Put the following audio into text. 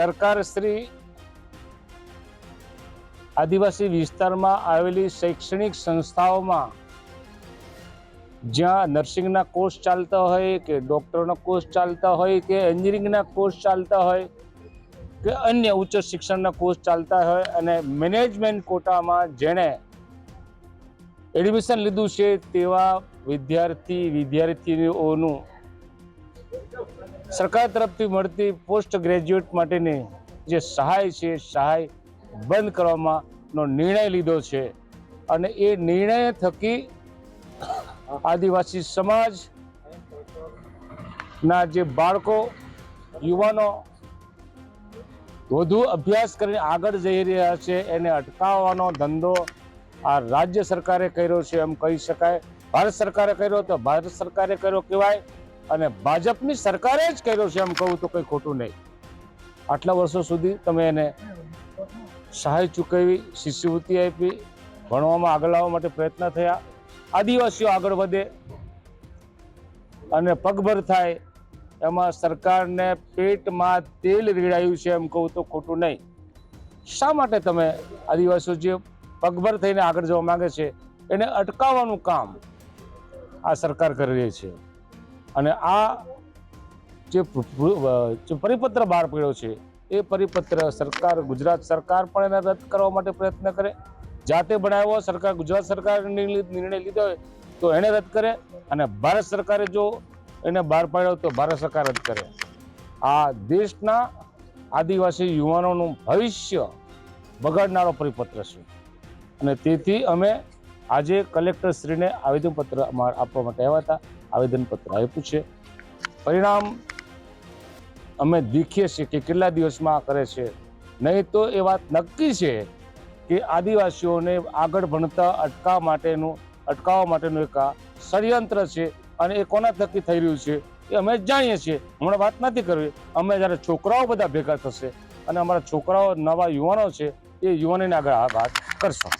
સરકાર શ્રી આદિવાસી વિસ્તારમાં આવેલી શૈક્ષણિક સંસ્થાઓમાં જ્યાં નર્સિંગના કોર્સ ચાલતા હોય કે ડૉક્ટરનો કોર્સ ચાલતા હોય કે એન્જિનિયરિંગના કોર્સ ચાલતા હોય કે અન્ય ઉચ્ચ શિક્ષણના કોર્સ ચાલતા હોય અને મેનેજમેન્ટ કોટામાં જેણે એડમિશન લીધું છે તેવા વિદ્યાર્થી વિદ્યાર્થીઓનું સરકાર તરફથી મળતી પોસ્ટ ગ્રેજ્યુએટ માટેની જે સહાય છે સહાય બંધ કરવામાંનો નિર્ણય લીધો છે. અને એ નિર્ણય થકી આદિવાસી સમાજ ના જે બાળકો, યુવાનો વધુ અભ્યાસ કરીને આગળ જઈ રહ્યા છે, એને અટકાવવાનો ધંધો આ રાજ્ય સરકારે કર્યો છે, એમ કહી શકાય. ભારત સરકારે કર્યો તો ભારત સરકારે કર્યો કહેવાય. અને ભાજપની સરકારે જ કર્યો છે, એમ કહું તો કંઈ ખોટું નહીં. આટલા વર્ષો સુધી તમે એને સહાય ચૂકવી, શિષ્યવૃત્તિ આપી, ભણવામાં આગળ લાવવા માટે પ્રયત્ન થયા. આદિવાસીઓ આગળ વધે અને પગભર થાય, એમાં સરકારને પેટમાં તેલ રેડાયું છે, એમ કહું તો ખોટું નહીં. શા માટે તમે આદિવાસીઓ જે પગભર થઈને આગળ જવા માંગે છે, એને અટકાવવાનું કામ આ સરકાર કરી રહી છે? અને આ જે પરિપત્ર બહાર પડ્યો છે, એ પરિપત્ર સરકાર, ગુજરાત સરકાર પણ એને રદ કરવા માટે પ્રયત્ન કરે. જાતે બનાવ્યો, સરકાર, ગુજરાત સરકારે નિર્ણય લીધો હોય તો એને રદ કરે અને ભારત સરકારે જો એને બહાર પાડ્યો તો ભારત સરકાર રદ કરે. આ દેશના આદિવાસી યુવાનોનું ભવિષ્ય બગાડનારો પરિપત્ર છે. અને તેથી અમે આજે કલેક્ટરશ્રીને આવેદનપત્ર આપવા માટે આવ્યા હતા. આવેદનપત્ર આપ્યું છે. પરિણામ અમે દીખીએ છીએ કે કેટલા દિવસમાં કરે છે. નહીં તો એ વાત નક્કી છે કે આદિવાસીઓને આગળ ભણતા અટકાવવા માટેનું અટકાવવા માટેનું એક ષડયંત્ર છે અને એ કોના થકી થઈ રહ્યું છે એ અમે જાણીએ છીએ. હમણાં વાત નથી કરવી. અમે જ્યારે છોકરાઓ બધા ભેગા થશે અને અમારા છોકરાઓ નવા યુવાનો છે, એ યુવાનોને આગળ આ વાત કરશો.